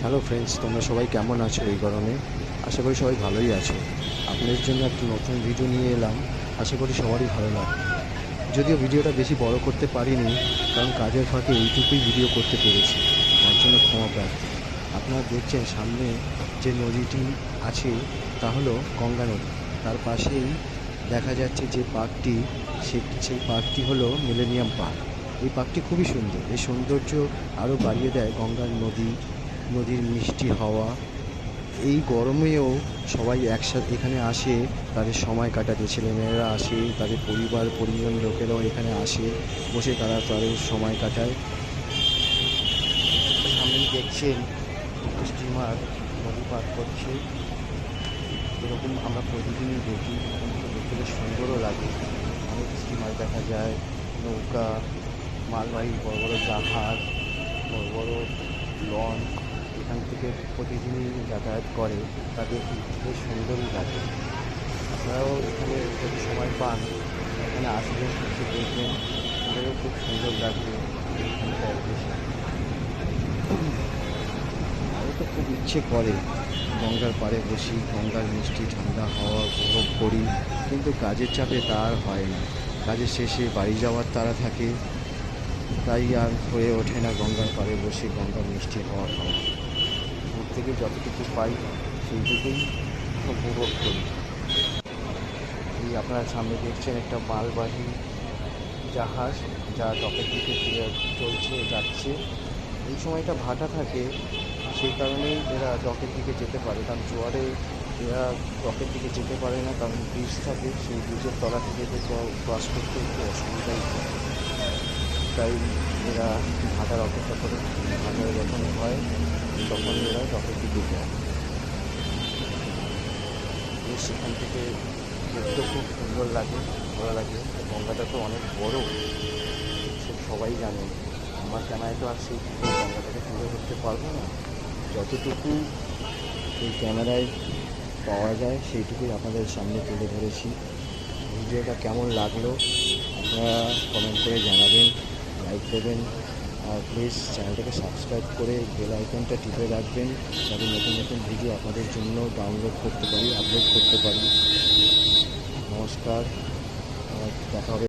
Hello friends তোমরা সবাই কেমন আছো এই গরমে? আশা করি সবাই ভালোই আছো। আপনাদের জন্য একটা নতুন ভিডিও নিয়ে এলাম। আশা করি সবারই ভালো লাগবে। যদিও ভিডিওটা বেশি বড় করতে পারিনি, কারণ কাজের ফাঁকে এইটুকুই ভিডিও করতে পেরেছি। তার জন্য ক্ষমা প্রার্থী। আপনারা দেখছেন সামনে যে নদীটি আছে, তা হলো গঙ্গা নদী। তার পাশেই দেখা যাচ্ছে যে পার্কটি সেই পার্কটি হলো মিলেনিয়াম পার্ক এই পার্কটি খুবই সুন্দর। এই সৌন্দর্য আরও বাড়িয়ে দেয় গঙ্গার নদী নদীর মিষ্টি হাওয়া। এই গরমেও সবাই একসাথে এখানে আসে, তাদের সময় কাটাতে। ছেলেমেয়েরা আসে, তাদের পরিবার, পরিজন লোকেরাও এখানে আসে, বসে তারা তাদের সময় কাটায়। সামনে দেখছেন স্টিমার নদী পার করছে। এরকম আমরা প্রতিদিনই দেখি দেখতে সুন্দরও লাগে। অনেক স্টিমার দেখা যায়, নৌকা, মালবাহী, বড় বড় জাহাজ, বড় বড় লঞ্চ। এখান থেকে প্রতিদিনই যাতায়াত করে তাদের বেশ সুন্দরই লাগে। আপনারাও এখানে যদি সময় পান, এখানে আসবেন কিছু দেখবেন, তাদেরও খুব সুন্দর লাগবে এখানকার তো খুব ইচ্ছে করে গঙ্গার পাড়ে বসি, গঙ্গার মিষ্টি, ঠান্ডা হাওয়া উপভোগ করি, কিন্তু কাজের চাপে তা আর হয় না। কাজের শেষে বাড়ি যাওয়ার তারা থাকে, তাই আর হয়ে ওঠে না গঙ্গার পাড়ে বসে গঙ্গার মিষ্টি হাওয়া খাওয়া। থেকে যতটুকু পাই সেইটুকুই উপভোগ করি। এই আপনারা সামনে দেখছেন একটা মালবাহী জাহাজ যা ডকের দিকে চলছে, যাচ্ছে। এই সময়টা ভাটা থাকে, সেই কারণেই এরা ডকের দিকে যেতে পারে। কারণ জোয়ারে এরা ডকের দিকে যেতে পারে না, কারণ ব্রিজ থাকে, সেই ব্রিজের তলা থেকে ক্রস করতে একটু অসুবিধাই তাই এরা ভাটার অপেক্ষা করে ভাটার যখন হয়। তখন এরা দিকে যায় বেশ সেখান থেকে দেখতে খুব সুন্দর লাগে ভালো লাগে গঙ্গাটা তো অনেক বড় সে সবাই জানে আমার ক্যামেরায় তো আর সেই গঙ্গাটাকে তুলে ধরতে পারব না যতটুকু এই ক্যামেরায় পাওয়া যায় সেইটুকুই আপনাদের সামনে তুলে ধরেছি ভিডিওটা কেমন লাগল আপনারা কমেন্ট করে জানাবেন লাইক দেবেন আর প্লিজ চ্যানেলটাকে সাবস্ক্রাইব করে বেল আইকনটা টিপে রাখবেন, যাতে নতুন নতুন ভিডিও আপনাদের জন্য ডাউনলোড করতে পারি আপলোড করতে পারি। নমস্কার দেখা হবে।